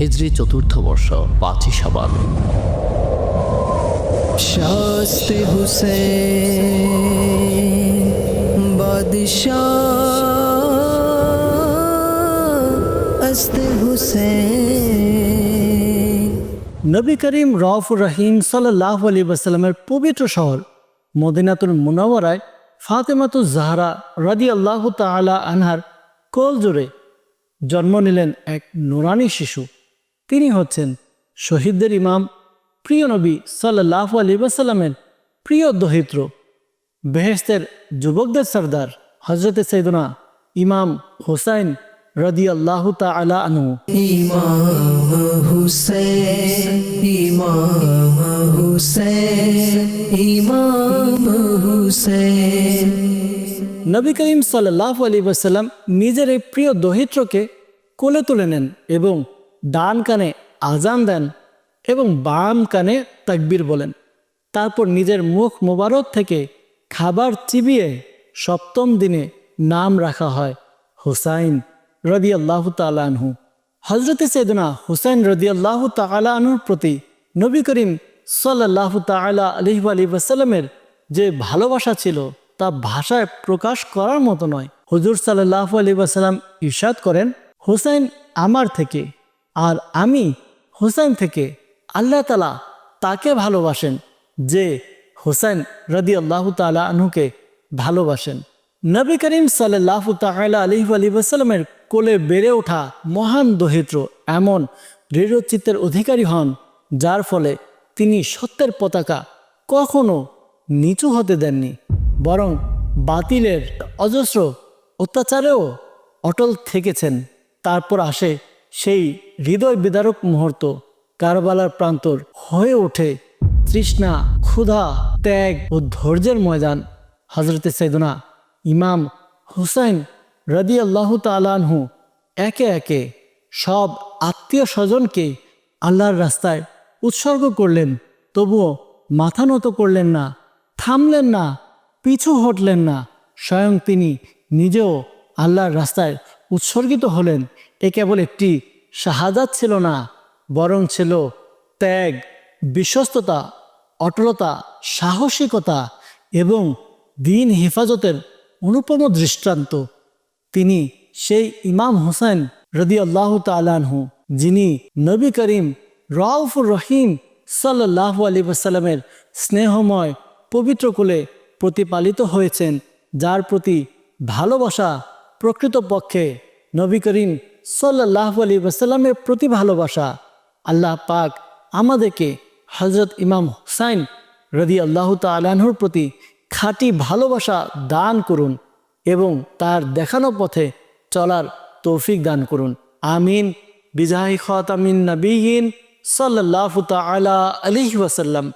হিজরি চতুর্থ বর্ষ পাঁচই সাবান শাস্ত হুসেন বাদশাহ আস্ত হুসেন নবী করিম রফুর রহিম সাল্লাহ আলী বাসাল্লামের পবিত্র শহর মদিনাতুল মুনাওয়ারায় ফাতেমাতুল জাহরা রাদি আল্লাহ তালা আনহার কোল জুড়ে জন্ম নিলেন এক নুরানি শিশু। তিনি হচ্ছেন শহীদদের ইমাম প্রিয় নবী সাল্লাহ আলী বাসাল্লামের প্রিয় দহিত্র বেহেস্তের যুবকদের সর্দার হজরতে সৈদনা ইমাম হোসাইন রদি আল্লাহ তালা হুসেন নবী করিম সাল্লাহ আলী ওয়াসাল্লাম নিজের এই প্রিয় দহিত্রকে কোলে তুলে নেন এবং ডান কানে আজান দেন এবং বাম কানে তাকবীর বলেন। তারপর নিজের মুখ মোবারক থেকে খাবার চিবিয়ে সপ্তম দিনে নাম রাখা হয় হুসাইন রদি আল্লাহ তালাহু হজরত সৈদনা হুসাইন রদি আল্লাহ তালাহুর প্রতি নবী করিম সাল্লাহ তালা আলহি আলী ওয়াসাল্লামের যে ভালোবাসা ছিল, তা ভাষায় প্রকাশ করার মতো নয়। হুজুর সাল্লাহ আলী ওয়াসাল্লাম ইরশাদ করেন, হুসাইন আমার থেকে আর আমি হুসাইন থেকে আল্লাহ তালা তাকে ভালোবাসেন যে হুসাইন রদি আল্লাহ তালা আনহুকে ভালোবাসেন। নবী করিম সাল্লাহ তালা আলহি আলী ওয়াসাল্লামের কোলে বেড়ে ওঠা মহান দহিত্র এমন দৃঢ়চিত্তের অধিকারী হন, যার ফলে তিনি সত্যের পতাকা কখনো নিচু হতে দেননি, বরং বাতিলের অজস্র অত্যাচারেও অটল থেকেছেন। তারপর আসে সেই হৃদয় বিদারক মুহূর্ত কারবালার প্রান্তর হয়ে ওঠে তৃষ্ণা, ক্ষুধা, ত্যাগ ও ধৈর্যের ময়দান। হজরতে সৈদনা ইমাম হুসাইন রদি আল্লাহ তালানহু একে একে সব আত্মীয় স্বজনকে আল্লাহর রাস্তায় উৎসর্গ করলেন, তবুও মাথা নত করলেন না, থামলেন না, পিছু হটলেন না। স্বয়ং তিনি নিজেও আল্লাহর রাস্তায় উৎসর্গিত হলেন। এ কেবল একটি শাহাদাত ছিল না, বরং ছিল ত্যাগ, বিশ্বস্ততা, অটলতা, সাহসিকতা এবং দিন হেফাজতের অনুপম দৃষ্টান্ত। তিনি সেই ইমাম হোসেন রদি আল্লাহ তালানহু যিনি নবী করিম রাউফুর রহিম সাল্লাহ আলী ওসাল্লামের স্নেহময় পবিত্র কোলে প্রতিপালিত হয়েছেন, যার প্রতি ভালোবাসা প্রকৃতপক্ষে নবী করিম সাল্লাহ আলী ওসাল্লামের প্রতি ভালোবাসা, আল্লাহ পাক আমাদেরকে হজরত ইমাম হুসাইন রদি আল্লাহ তালাহুর প্রতি খাঁটি ভালোবাসা দান করুন এবং তার দেখানো পথে চলার তৌফিক দান করুন। আমিন। বিজাহি খাতামিন নবীন সাল্লাহ তালা আলিহি ওয়াসাল্লাম।